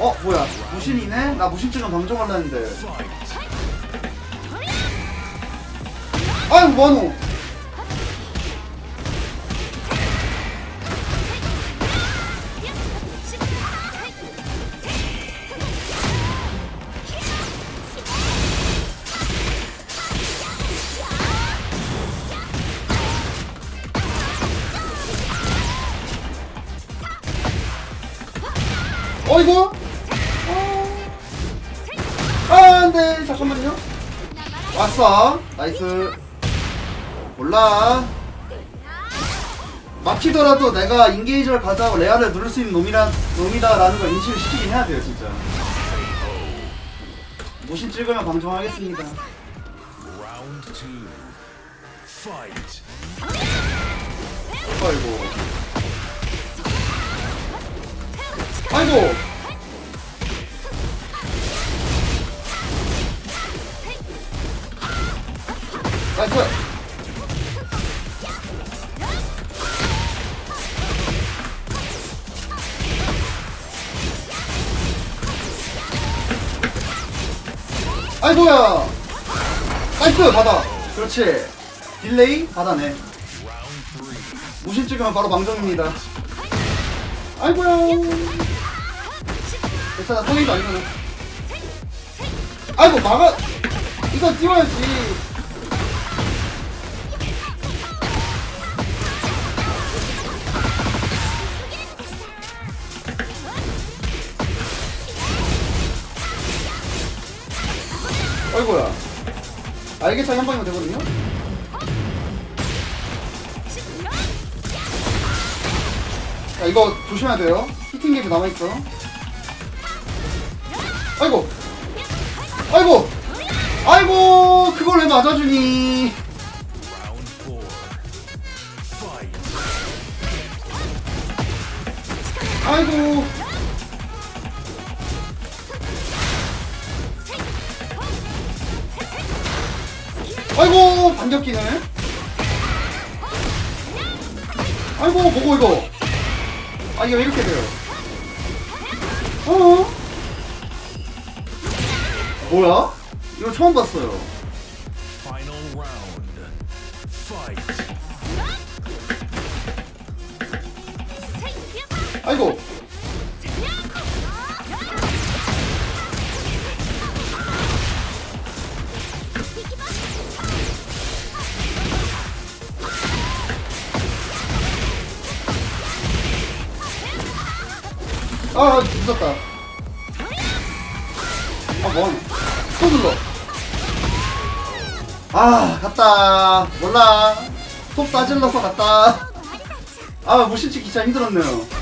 어 뭐야. 무신이네? 나 무신 찍으면 방종할라 했는데. 아유 뭐하노? 어이구 아 안돼. 잠깐만요. 왔어. 나이스. 몰라. 막히더라도 내가 인게이저를 가져가고 레아를 누를 수 있는 놈이라, 놈이다라는 걸 인식을 시키긴 해야 돼요 진짜. 모신 찍으면 방송하겠습니다. 아이고. 아이고 나이스! 아이고야! 나이스 받아 그렇지. 딜레이 three. 무신 찍으면 바로 망정입니다. 아이고야! 괜찮아 성인도 아니잖아 아이고 막아! 이거 띄워야지 아이고야. 알겠어 한 방이면 되거든요? 자 이거 조심해야 돼요. 히팅 게이지 남아있어. 아이고! 아이고! 아이고! 그걸 왜 맞아주니. 아이고 아이고 반격 기네. 아이고 보고 이거. 아 이거 왜 이렇게 돼요? 어? 뭐야? 이거 처음 봤어요. 아이고 아아 뭐하노 또 눌러. 아 갔다. 몰라. 톱 싸질러서 갔다. 아 무신치 기차 힘들었네요